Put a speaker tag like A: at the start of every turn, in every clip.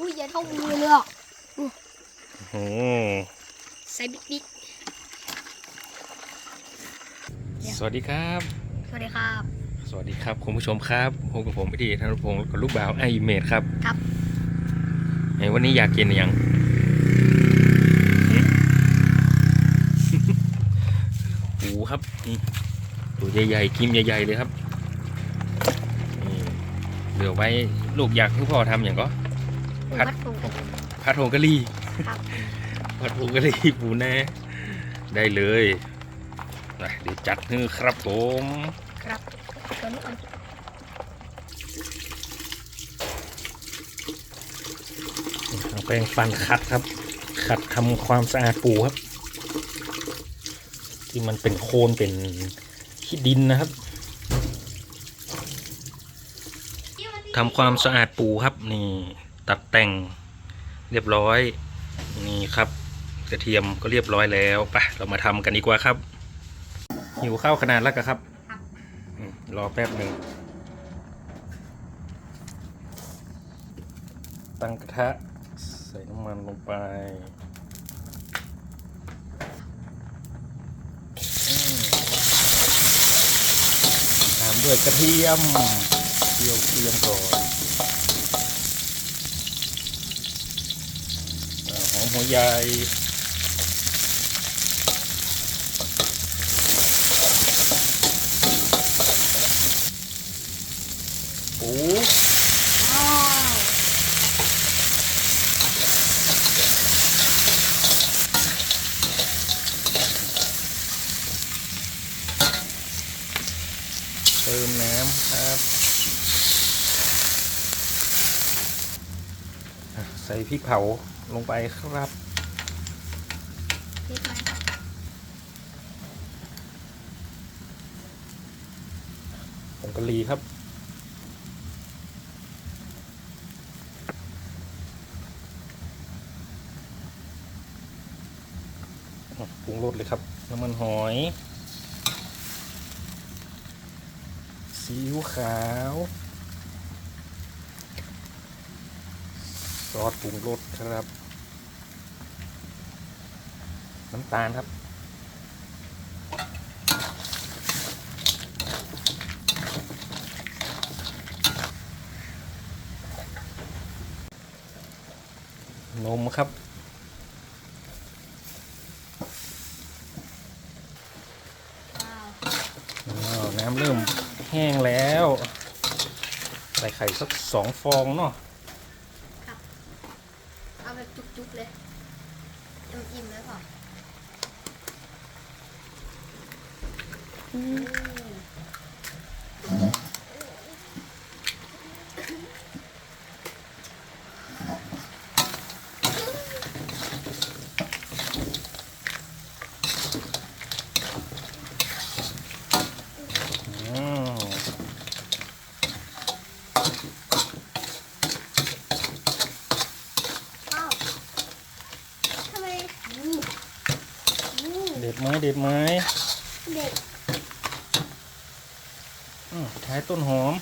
A: อุ้ยอย่าเท่ามือเลยอะ
B: โอ้
A: ใส่บิ๊กบิ๊ก
B: สวัสดีครับ
A: สวัสดีครับ
B: สวัสดีครับคุณผู้ชมครับพบกับผมพิธีธนพงศ์กับลูกบ่าวไอเมดครับ
A: ครับ
B: ไอ้วันนี้อยากกินอหย่างปูครับนี่ตัวใหญ่ๆกิมใหญ่ๆเลยครับนี่เหลือไว้ลูกอยากให้พ่อทำอย่างก็
A: ปู
B: ผัด
A: พัดปู
B: ผัดผงกะหรี่
A: ครับ
B: ผัดผงกะหรี่ปูแน่ได้เลยนะเดี๋ยวจัดให้ครับผม
A: ครับตัวนี้ก่อน
B: เอาแปรงฟันขัดครับ ขัดทำความสะอาดปูครับ ที่มันเป็นโคลนเป็นขี้ดินนะครับทำความสะอาดปูครับนี่ ตัดแต่งเรียบร้อย นี่ครับ กระเทียมก็เรียบร้อยแล้วไปเรามาทำกันดีกว่าครับ หิวข้าวขนาดแล้วกะครับอืมรอแป๊บหนึ่งตั้งกระทะใส่น้ำมันลงไปอืมตามด้วยกระเทียมเจียวเทียมก่อนอ่า หัวใหญ่ปู
A: ว้าว
B: เติมน้ำครับอะ ใส่พริกเผาลงไปครับ
A: นี่ไป
B: ผงกะหรี่ครับ ปรุงรสเลยครับ น้ำมันหอยซีอิ๊วขาว ซอสปรุงรสครับ น้ำตาลครับ นมครับ
A: ว้าว
B: อ้าวน้ำเริ่มแห้งแล้ว ใส่ไข่สักสองฟองเนาะ
A: จุกๆเลยอิ่มๆเลยพ่ออืม
B: อืม
A: ว้าวทำไมอู้อู้
B: เด็ด ไหมเด็ดไหม
A: เด็ก
B: อืมท้ายต้นหอม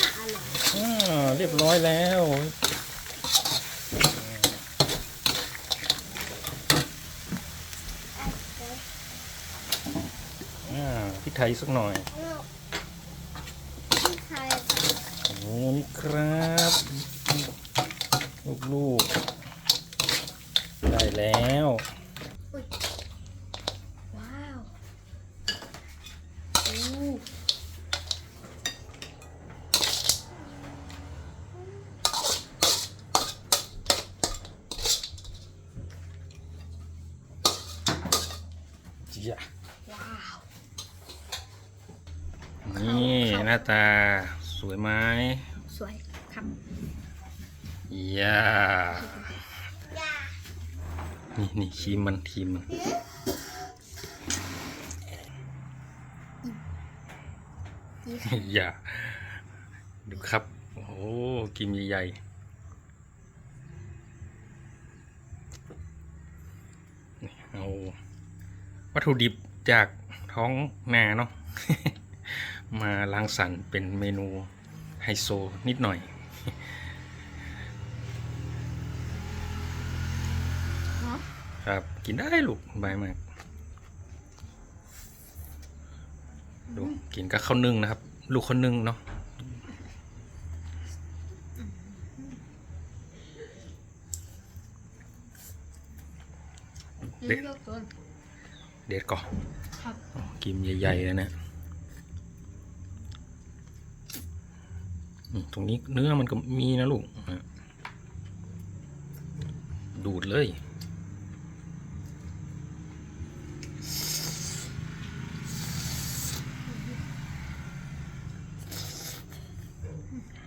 A: น่าอร่อย
B: อ่าเรียบร้อยแล้วอ่าพริกไทยสักหน่อย
A: เอาที่ไทย
B: โอ้โหนี่ครับ ลูกๆ ได้แล้ว
A: ว้าวอู้
B: จ้ะ
A: ว้าว
B: นี่
A: ครับ
B: หน้าตาสวยไหม
A: สวยครับ
B: ย่า นี่นี่ครีมมันครีมมันอย่า ดูครับ โอ้โหกิมใหญ่ๆเอาวัตถุดิบจากท้องนาเนาะมาล้างสรรเป็นเมนูไฮโซนิดหน่อย ครับ กินได้ลูกบายมากดูกินกับข้าวนึ่งนะครับ ลูกข้าวนึ่งเนาะเด็ด
A: เลือกต้น
B: เด็ดก่อน
A: ครับ
B: อ๋อกิมใหญ่ๆเลยนะอืมตรงนี้เนื้อมันก็มีนะลูกอะดูดเลย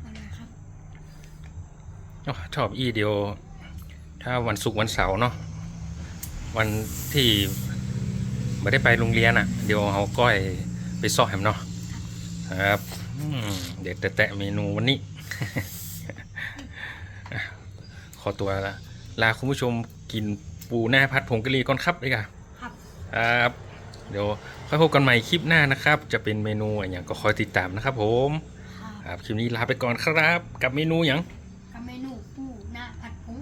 A: อะไรครับ
B: อ๋อ ชอบอีเดียว ถ้าวันศุกร์วันเสาร์เนาะวันที่ไม่ได้ไปโรงเรียนอะ่ะ เดี๋ยวเอาก้อยไปซ่อแฮมเนาะครับอืมเด็ดแต่แตะเมนูวันนี้อะขอตัวละลาคุณผู้ชมกินปูหน้าพัดผงกะหรี่ก่อนครับดีกว่า
A: ครับ
B: ครับเดี๋ยวค่อยพบกันใหม่คลิปหน้านะครับ จะเป็นเมนูอะไรอย่างก็คอยติดตามนะครับผม
A: ครับ
B: ครับคลิปนี้ลาไปก่อนครับ กับเมนูอย่าง
A: กับเมนูปูหน้าผัดผง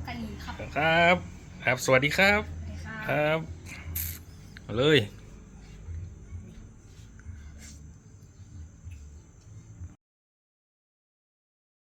A: กะหรี่ครับ
B: ครับ ครับ สวัสดีครับ
A: สวัสดีครับ
B: ครับ เอาเลย